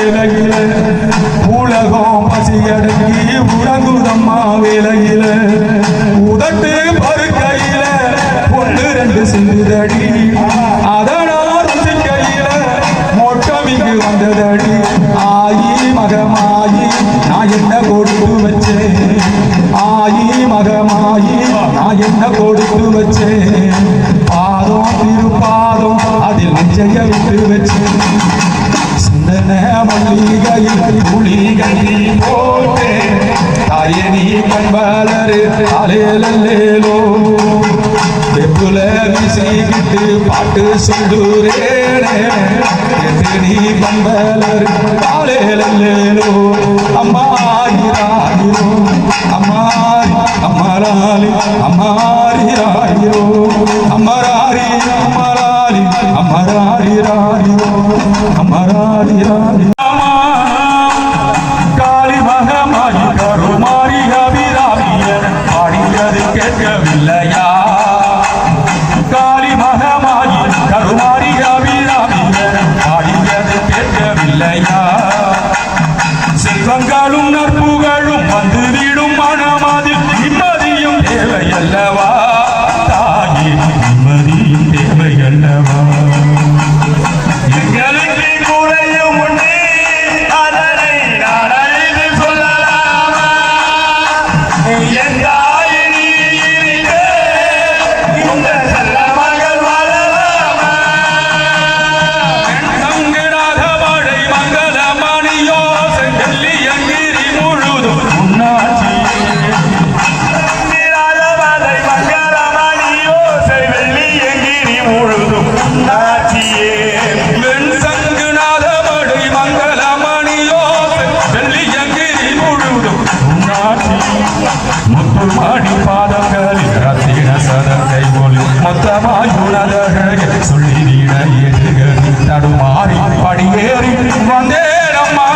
வேலையில உலகம் பசியடங்கி உறங்குதம்மா வேலையில உதட்டு பருக்கையில ஒன்று ரெண்டு சிந்துதடி. அதனா ருசிக்கையில மொட்டமிங்கு வந்ததடி. ஆயி மகமாயி நான் என்ன கொடுத்து வச்சேன்? ஆயி மகமாயி நான் என்ன கொடுத்து வச்சேன்? கண்பாலரு வெப்புல வீசிக்கிட்டு பாட்டு சொல்லுறேனே எது நீ கண்பாலரு அலேலல்லேலோ அம்மா ஆயிராயிரோ அம்மா அம்மாராலி அம்மாரி ஆயிரோ அம்மராரி அம்மராலி அம்மராரி ராரிரோ பாடியது பாடி பாதங்களில் ரத்தின சதத்தை ஒளி மொத்தமாயுணதழக சொல்லி நீட ஏற்றுக தடுமாறி படியேறி வந்தேனம்மா.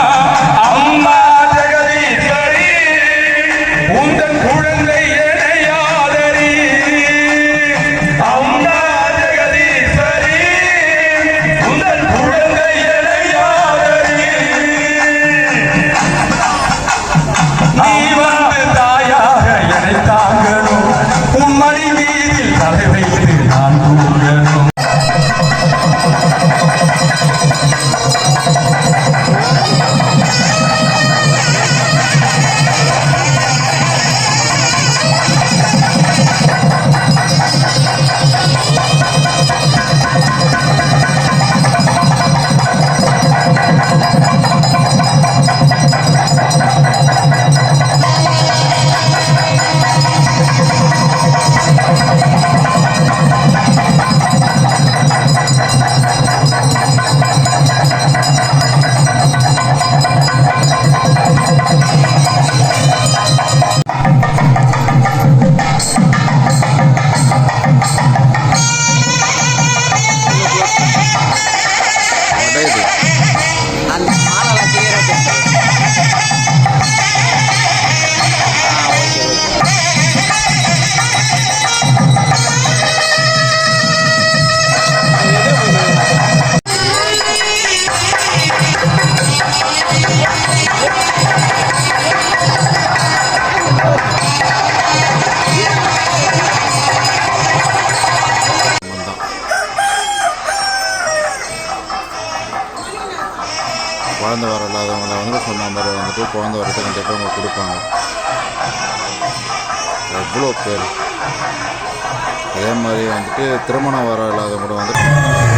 குழந்தை வர இல்லாதவங்களை வந்து சொன்ன மாதிரி வந்துட்டு குழந்தை வரத்தை கண்டிப்பாக அவங்க கொடுப்பாங்க. எவ்வளோ பேர்? அதே மாதிரி வந்துட்டு திருமணம் வர இல்லாதவங்க கூட வந்துட்டு